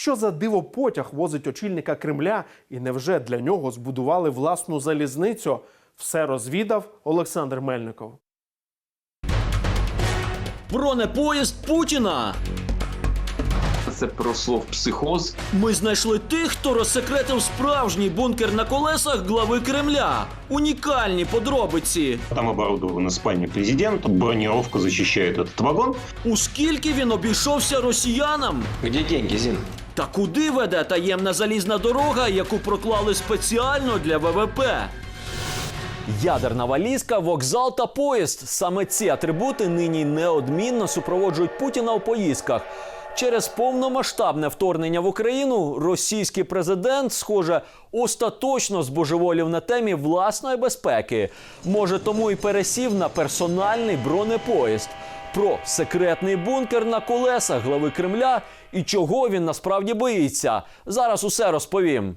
Що за диво потяг возить очільника Кремля, і невже для нього збудували власну залізницю? Все розвідав Олександр Мельников. Бронепоїзд Путіна. Це просло в психоз. Ми знайшли тих, хто розсекретив справжній бункер на колесах глави Кремля. Унікальні подробиці. Там оборудована спальня президента, бронировка защищает этот вагон. У скільки він обійшовся росіянам? Где деньги, Зин? Та куди веде таємна залізна дорога, яку проклали спеціально для ВВП? Ядерна валізка, вокзал та поїзд. Саме ці атрибути нині неодмінно супроводжують Путіна у поїздках. Через повномасштабне вторгнення в Україну російський президент, схоже, остаточно збожеволів на темі власної безпеки. Може, тому і пересів на персональний бронепоїзд. Про секретний бункер на колесах глави Кремля і чого він насправді боїться. Зараз усе розповім.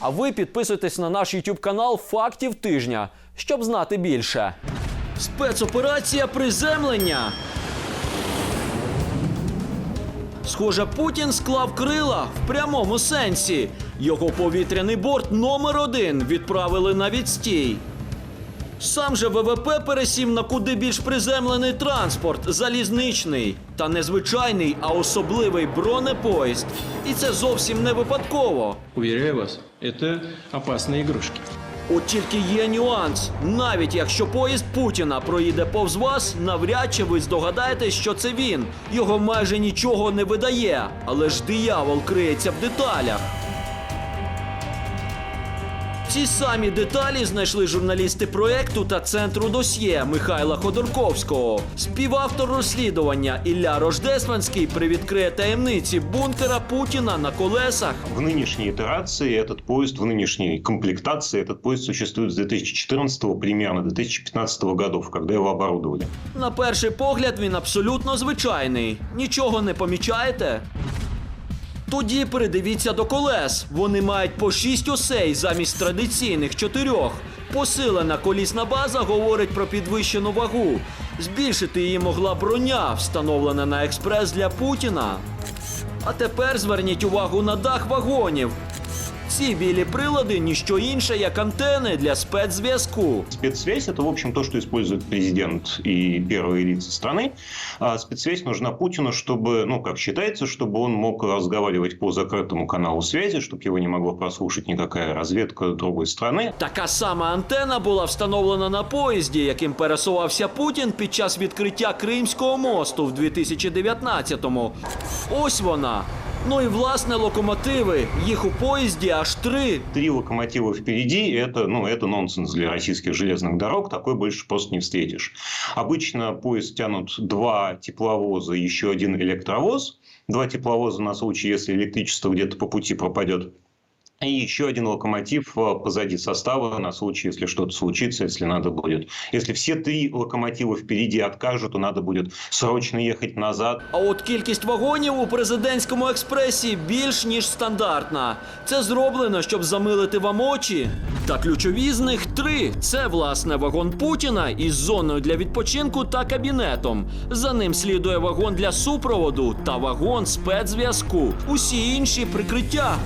А ви підписуйтесь на наш YouTube канал Фактів тижня, щоб знати більше. Спецоперація приземлення. Схоже, Путін склав крила в прямому сенсі. Його повітряний борт номер один відправили на відстій. Сам же ВВП пересів на куди більш приземлений транспорт, залізничний та не звичайний, а особливий бронепоїзд. І це зовсім не випадково. Уверяю вас, это опасные игрушки. От тільки є нюанс. Навіть якщо поїзд Путіна проїде повз вас, навряд чи ви здогадаєтесь, що це він. Його майже нічого не видає, але ж диявол криється в деталях. Ці самі деталі знайшли журналісти проекту та центру досьє Михайла Ходорковського. Співавтор розслідування Ілля Рождественський привідкриє таємниці бункера Путіна на колесах. В нынешней итерации этот поезд, в нынешней комплектации этот поезд существует с 2014 примерно 2015 годов, когда его оборудовали. На перший погляд він абсолютно звичайний. Нічого не помічаєте? Тоді передивіться до колес. Вони мають по шість осей замість традиційних чотирьох. Посилена колісна база говорить про підвищену вагу. Збільшити її могла броня, встановлена на експрес для Путіна. А тепер зверніть увагу на дах вагонів. Ці білі прилади ніщо інше, як антени для спецзв'язку. Спецсвязь – это, в общем, то, что использует президент и первые лица страны. А спецсвязь нужна Путину, чтобы, ну, как считается, чтобы он мог разговаривать по закрытому каналу связи, чтобы его не могла прослушать никакая разведка другой страны. Така сама антена була встановлена на поїзді, яким пересувався Путін під час відкриття Кримського мосту в 2019-му. Ось вона. Ну і власне локомотиви. Їх у поїзді аж три. Три локомотива впереди – это, ну, это нонсенс для российских железных дорог. Такой больше просто не встретишь. Обычно поезд тянут два тепловоза и еще один электровоз. Два тепловоза на случай, если электричество где-то по пути пропадет. И еще один локомотив э, позади состава на случай, если что-то случится, если надо будет. Если все три локомотива впереди откажут, то надо будет срочно ехать назад. А от кількість вагонів у президентському експресі більш ніж стандартна. Це зроблено, щоб замилити вам очі. Та ключові з них три: це власне вагон Путіна із зоною для відпочинку та кабінетом. За ним слідує вагон для супроводу та вагон спецзв'язку. Усі інші прикриття.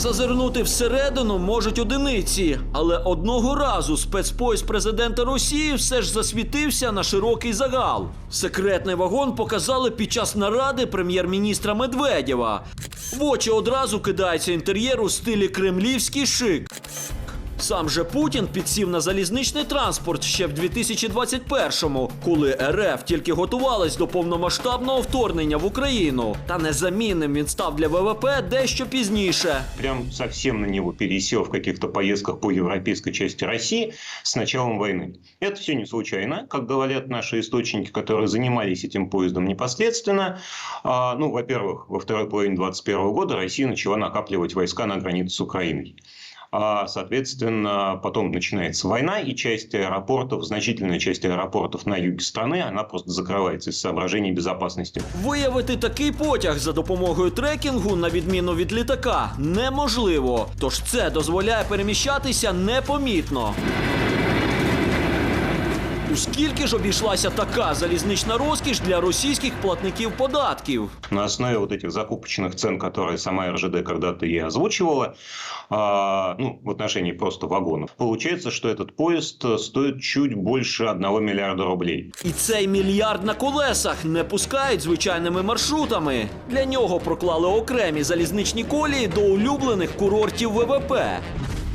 Зазирнути всередину можуть одиниці, але одного разу спецпоїзд президента Росії все ж засвітився на широкий загал. Секретний вагон показали під час наради прем'єр-міністра Медведєва. В очі одразу кидається інтер'єр у стилі кремлівський шик. Сам же Путін підсів на залізничний транспорт ще в 2021-му, коли РФ тільки готувалась до повномасштабного вторгнення в Україну. Та незамінним він став для ВВП дещо пізніше. Прям совсем на него пересел в каких-то поездках по европейской части России с началом войны. Это все не случайно, как говорят наши источники, которые занимались этим поездом непосредственно. А, ну, во-первых, во второй половине 2021 года Россия начала накапливать войска на границе с Украиной. А, соответственно, потом начинается война, и часть аэропортов, значительная часть аэропортов на юге страны, она просто закрывается из соображений безопасности. Виявити такий потяг за допомогою трекінгу, на відміну від літака, неможливо. Тож це дозволяє переміщатися непомітно. У скільки ж обійшлася така залізнична розкіш для російських платників податків? На основе вот этих закупочных цен, которые сама РЖД когда-то и озвучивала, а, ну, в отношении просто вагонов, получается, что этот поезд э, стоит чуть больше 1 миллиарда рублей. І цей мільярд на колесах не пускають звичайними маршрутами. Для нього проклали окремі залізничні колії до улюблених курортів ВВП.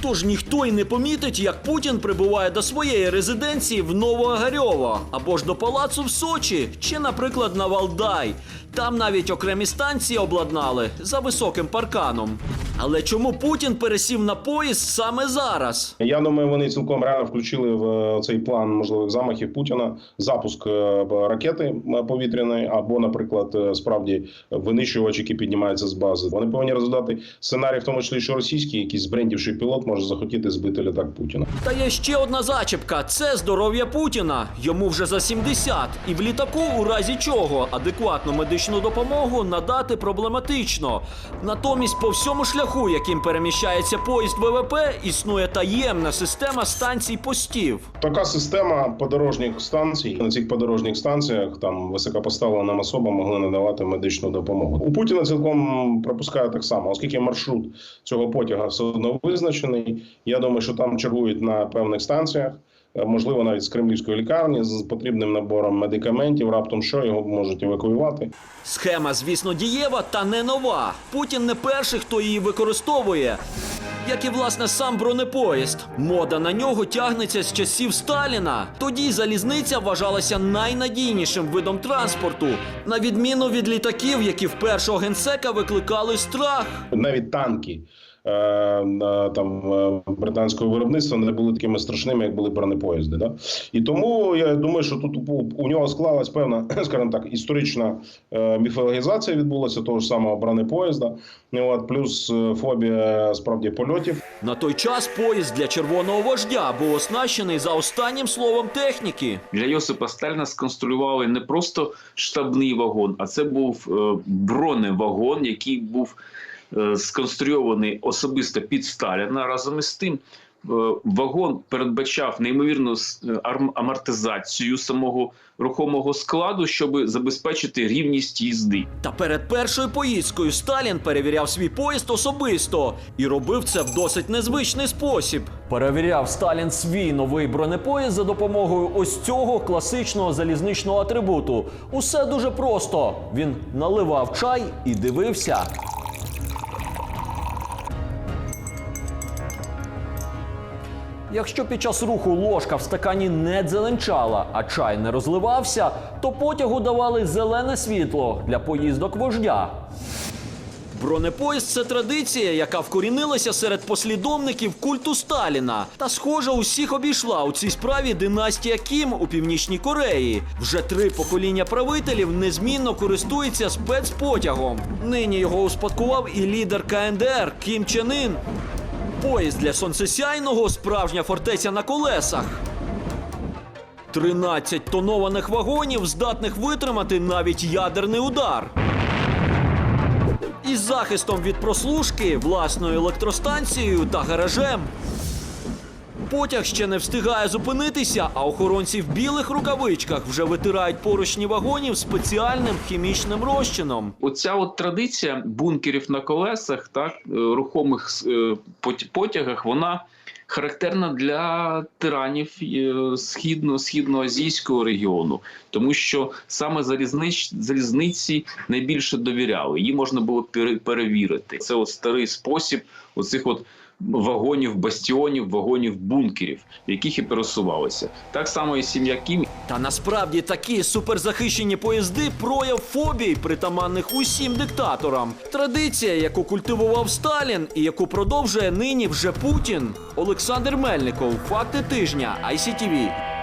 Тож ніхто й не помітить, як Путін прибуває до своєї резиденції в Новоагарьово або ж до палацу в Сочі, чи, наприклад, на Валдай. Там навіть окремі станції обладнали за високим парканом. Але чому Путін пересів на поїзд саме зараз? Я думаю, вони цілком реально включили в е, цей план можливих замахів Путіна запуск е, ракети е, повітряної, або, наприклад, справді винищувач, який піднімається з бази. Вони повинні розглядати сценарій, в тому числі, що російський, якийсь збрендівший пілот може захотіти збити літак Путіна. Та є ще одна зачіпка: це здоров'я Путіна. Йому вже за 70. І в літаку, у разі чого, адекватну медичну допомогу надати проблематично. Натомість, по всьому шляху, яким переміщається поїзд ВВП, існує таємна система станцій постів. Така система подорожніх станцій на цих подорожніх станціях там високопоставленим особам могли надавати медичну допомогу. У Путіна цілком пропускає так само, оскільки маршрут цього потяга все одно визначений. Я думаю, що там чергують на певних станціях. Е, Можливо, навіть з кремлівської лікарні з потрібним набором медикаментів. Раптом що його можуть евакуювати. Схема, звісно, дієва та не нова. Путін не перший, хто її використовує. Як і власне сам бронепоїзд. Мода на нього тягнеться з часів Сталіна. Тоді залізниця вважалася найнадійнішим видом транспорту, на відміну від літаків, які в першого генсека викликали страх. навіть танки. Е, Там е, британського виробництва не були такими страшними, як були бронепоїзди. Да? І тому я думаю, що тут у, нього склалась певна, скажімо так, історична е, міфологізація відбулася того ж самого бронепоїзда. Ну, От, плюс фобія справді польотів. На той час поїзд для червоного вождя був оснащений за останнім словом техніки. Для Йосипа Сталіна сконструювали не просто штабний вагон, а це був броневагон, який був сконструйований особисто під Сталіна. Разом із тим, е, вагон передбачав неймовірну е, амортизацію самого рухомого складу, щоб забезпечити рівність їзди. Та перед першою поїздкою Сталін перевіряв свій поїзд особисто і робив це в досить незвичний спосіб. Перевіряв Сталін свій новий бронепоїзд за допомогою ось цього класичного залізничного атрибуту. Усе дуже просто. Він наливав чай і дивився. Якщо під час руху ложка в стакані не дзеленчала, а чай не розливався, то потягу давали зелене світло для поїздок вождя. Бронепоїзд це традиція, яка вкорінилася серед послідовників культу Сталіна. Та, схоже, усіх обійшла у цій справі династія Кім у Північній Кореї. Вже три покоління правителів незмінно користуються спецпотягом. Нині його успадкував і лідер КНДР Кім Чен Ін. Поїзд для сонцесяйного справжня фортеця на колесах. 13 тонованих вагонів, здатних витримати навіть ядерний удар. Із захистом від прослушки, власною електростанцією та гаражем. Потяг ще не встигає зупинитися, а охоронці в білих рукавичках вже витирають поручні вагонів спеціальним хімічним розчином. Оця от традиція бункерів на колесах, так е, рухомих е, потягах, вона характерна для тиранів е, східно східноазійського регіону, тому що саме залізниці найбільше довіряли. Її можна було перевірити. Це от старий спосіб оцих от. Вагонів, бастіонів, вагонів, бункерів, в яких і пересувалися. Так само і сім'я Кім Та насправді такі суперзахищені поїзди прояв фобій, притаманних усім диктаторам. Традиція, яку культивував Сталін і яку продовжує нині вже Путін. Олександр Мельников, факти тижня, ICTV.